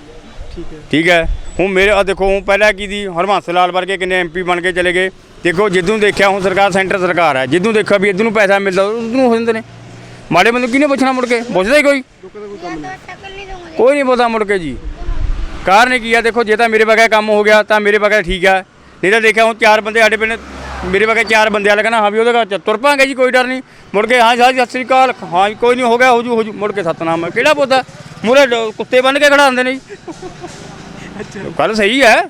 ਠੀਕ ਹੈ। ਠੀਕ ਹੈ? ਹੁਣ ਮੇਰੇ ਆ ਦੇਖੋ ਹੁਣ ਪਹਿਲਾਂ ਕੀ ਦੀ ਹਰਮੰਸ ਲਾਲ ਵਰਗੇ ਕਿੰਨੇ ਐਮਪੀ ਬਣ ਕੇ ਚਲੇ ਗਏ। ਦੇਖੋ ਜਿੱਦੋਂ ਦੇਖਿਆ ਹੁਣ ਸਰਕਾਰ ਸੈਂਟਰ ਸਰਕਾਰ ਹੈ। ਜਿੱਦੋਂ ਦੇਖਿਆ ਵੀ ਇੱਧਰ ਨੂੰ ਪੈਸਾ ਮਿਲਦਾ ਉਧਰ ਨੂੰ ਹੋ ਜਾਂਦੇ ਨੇ। ਮਾੜੇ ਬੰਦੇ ਨੂੰ ਕਿਹਨੇ ਪੁੱਛਣਾ ਮੁੜ ਕੇ? ਪੁੱਛਦਾ ਹੀ ਕੋਈ। ਕੋਈ ਨਹੀਂ ਪੁੱਛਦਾ ਮੁੜ ਕੇ ਜੀ। ਕਾਰਨ ਕੀ ਆ? ਦੇਖੋ ਜੇ ਤਾਂ ਮੇਰੇ ਬਗੈਰ ਕੰਮ ਹੋ ਗਿਆ ਤਾਂ ਮੇਰੇ ਬਗੈਰ ਠੀਕ ਆ। ਨਹੀਂ ਤਾਂ ਦੇਖਿਆ ਹੁਣ ਚਾਰ ਬੰਦੇ ਸਾਡੇ ਪਿੰਡ ਮੇਰੇ ਬਗੈਰ ਚਾਰ ਬੰਦੇ ਵਾਲੇ ਕਹਿੰਦਾ ਹਾਂ ਵੀ ਉਹਦੇ ਘਰ ਤੁਰ ਪਾਂਗੇ ਜੀ ਕੋਈ ਡਰ ਨਹੀਂ। ਮੁੜ ਕੇ ਹਾਂ ਸਾਜੀ ਸਤਿ ਸ੍ਰੀ ਅਕਾਲ। ਹਾਂ ਜੀ, ਕੋਈ ਨਹੀਂ ਹੋ ਗਿਆ ਹੋ ਜੂ ਹੋ ਜੂ। ਮੁੜ ਕੇ ਸਤਨਾਮ। ਕਿਹੜਾ ਪੁੱਛਦਾ ਮੂਰੇ ਕੁੱਤੇ ਬੰਨ ਕੇ ਖੜਾ ਹੁੰਦੇ ਨੇ ਜੀ। ਗੱਲ ਸਹੀ ਹੈ।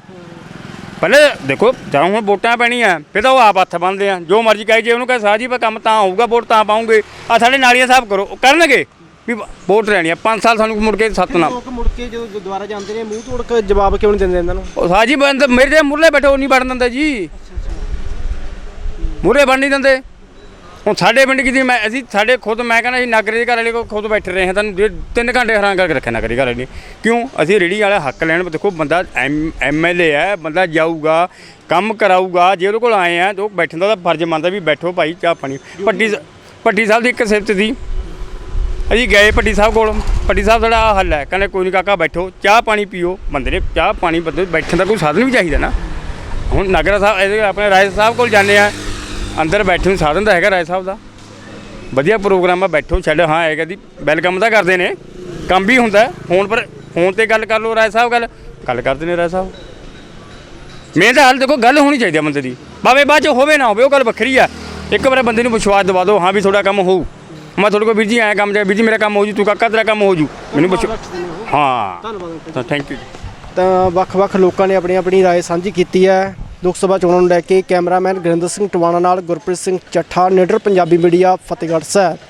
ਪਹਿਲੇ ਦੇਖੋ ਜਦੋਂ ਹੁਣ ਵੋਟਾਂ ਪੈਣੀਆਂ ਫਿਰ ਤਾਂ ਉਹ ਆਪ ਹੱਥ ਬੰਨਦੇ ਆ। ਜੋ ਮਰਜ਼ੀ ਕਹੇ ਜੇ ਉਹਨੂੰ ਕਹੇ ਜੀ ਪਰ ਕੰਮ ਤਾਂ ਹੋਊਗਾ ਵੋਟ ਤਾਂ ਪਾਉਂਗੇ। ਆ ਸਾਡੇ ਨਾਲੀਆਂ ਸਾਫ਼ ਕਰੋ। ਕਰਨਗੇ ਵੀ ਵੋਟ ਲੈਣੀ ਆ। 5 ਸਾਲ ਸਾਨੂੰ ਮੁੜ ਕੇ ਸਤਨਾਮ। ਲੋਕ ਮੁੜ ਕੇ ਜਦੋਂ ਦੁਬਾਰਾ ਜਾਂਦੇ ਨੇ ਮੂੰਹ ਤੋੜ ਕੇ ਜਵਾਬ ਕਿਉਂ ਨਹੀਂ ਦਿੰਦੇ ਇਹਨਾਂ ਨੂੰ? ਸਾਜੀ ਬੰਦ ਮੇਰੇ ਦੇ ਮੁਰਲੇ ਬੈਠੋ ਨਹੀਂ ਵੜਨ ਦਿੰਦੇ ਜੀ। ਮੁਰੇ ਬਣ ਨਹੀਂ ਦਿੰਦੇ। ਹੁਣ ਸਾਡੇ ਪਿੰਡ ਕੀ ਦੀ ਮੈਂ ਅਸੀਂ ਸਾਡੇ ਖੁਦ, ਮੈਂ ਕਹਿੰਦਾ ਅਸੀਂ ਨਗਰੇ ਘਰ ਵਾਲੇ ਕੋਲ ਖੁਦ ਬੈਠੇ ਰਹੇ ਹਾਂ, ਤੁਹਾਨੂੰ ਡੇਢ- ਤਿੰਨ ਘੰਟੇ ਹੈਰਾਨ ਕਰਕੇ ਰੱਖਿਆ ਨਗਰੇ ਘਰ ਵਾਲੇ ਨੇ। ਕਿਉਂ? ਅਸੀਂ ਰੇੜੀ ਵਾਲਾ ਹੱਕ ਲੈਣ ਦੇਖੋ ਬੰਦਾ ਐਮਐਲਏ ਹੈ, ਬੰਦਾ ਜਾਊਗਾ, ਕੰਮ ਕਰਾਊਗਾ, ਜੇ ਉਹਦੇ ਕੋਲ ਆਏ ਆ, ਤਾਂ ਉਹ ਬੈਠਣ ਦਾ ਤਾਂ ਫਰਜ਼ ਮੰਨਦਾ ਵੀ ਬੈਠੋ ਭਾਈ, ਚਾਹ ਪਾਣੀ। ਪੱਟੀ ਸ- ਪੱਟੀ ਸਾਹਿਬ ਦੀ ਇੱਕ ਸਿਫਤ ਸੀ। ਅਸੀਂ ਗਏ ਪੱਟੀ ਸਾਹਿਬ ਕੋਲ। ਪੱਟੀ ਸਾਹਿਬ ਸਾਡਾ ਆਹ ਹੱਲ ਹੈ, ਕਹਿੰਦੇ ਕੋਈ ਨਹੀਂ ਕਾਕਾ ਬੈਠੋ, ਚਾਹ ਪਾਣੀ ਪੀਓ। ਬੰਦੇ ਨੇ ਚਾਹ ਪਾਣੀ, ਬੰਦੇ ਬੈਠਣ ਦਾ ਕੋਈ ਸਾਧਨ ਵੀ ਚਾਹੀਦਾ ਨਾ। ਹੁਣ ਨਗਰ ਸਾਹਿਬ ਆਪਣੇ ਰਾਏ ਸਾਹਿਬ ਕੋਲ ਜਾਂਦੇ ਆ ਅੰਦਰ ਬੈਠਣ ਨੂੰ ਸਾਧਨ ਤਾਂ ਹੈਗਾ ਰਾਏ ਸਾਹਿਬ ਦਾ ਵਧੀਆ ਪ੍ਰੋਗਰਾਮ ਆ ਬੈਠੋ ਛੱਡ ਹਾਂ ਹੈਗਾ ਦੀ ਵੈਲਕਮ ਤਾਂ ਕਰਦੇ ਨੇ ਕੰਮ ਵੀ ਹੁੰਦਾ ਫੋਨ ਪਰ ਫੋਨ ਤੇ ਗੱਲ ਕਰ ਲਓ ਰਾਏ ਸਾਹਿਬ ਗੱਲ ਗੱਲ ਕਰਦੇ ਨੇ ਰਾਏ ਸਾਹਿਬ ਮੈਂ ਤਾਂ ਹਾਲ ਦੇਖੋ ਗੱਲ ਹੋਣੀ ਚਾਹੀਦੀ ਆ ਬੰਦੇ ਦੀ ਭਾਵੇਂ ਬਾਅਦ ਚ ਹੋਵੇ ਨਾ ਹੋਵੇ ਉਹ ਗੱਲ ਵੱਖਰੀ ਆ ਇੱਕ ਵਾਰ ਬੰਦੇ ਨੂੰ ਵਿਸ਼ਵਾਸ ਦਿਵਾ ਦਿਓ ਹਾਂ ਵੀ ਤੁਹਾਡਾ ਕੰਮ ਹੋਊ ਮੈਂ ਤੁਹਾਡੇ ਕੋਲ ਵੀਰ ਜੀ ਐਂ ਕੰਮ ਜਾ ਵੀਰ ਜੀ ਮੇਰਾ ਕੰਮ ਹੋ ਜੂ ਤੂੰ ਕਾਕਾ ਤੇਰਾ ਕੰਮ ਹੋ ਜੂ ਮੈਨੂੰ ਵਿਸ਼ਵਾਸ ਹਾਂ ਧੰਨਵਾਦ ਤਾਂ ਥੈਂਕ ਯੂ ਤਾਂ ਵੱਖ-ਵੱਖ ਲੋਕਾਂ ਨੇ ਆਪਣੀ ਆਪਣੀ رائے ਸਾਂਝੀ ਕੀਤੀ ਹੈ ਲੋਕ ਸਭਾ ਚੋਣਾਂ ਨੂੰ ਲੈ ਕੇ ਕੈਮਰਾਮੈਨ ਗੁਰਿੰਦਰ ਸਿੰਘ ਟਵਾਣਾ ਨਾਲ ਗੁਰਪ੍ਰੀਤ ਸਿੰਘ ਚੱਠਾ ਨਿਡਰ ਪੰਜਾਬੀ ਮੀਡੀਆ, ਫਤਿਹਗੜ੍ਹ ਸਾਹਿਬ।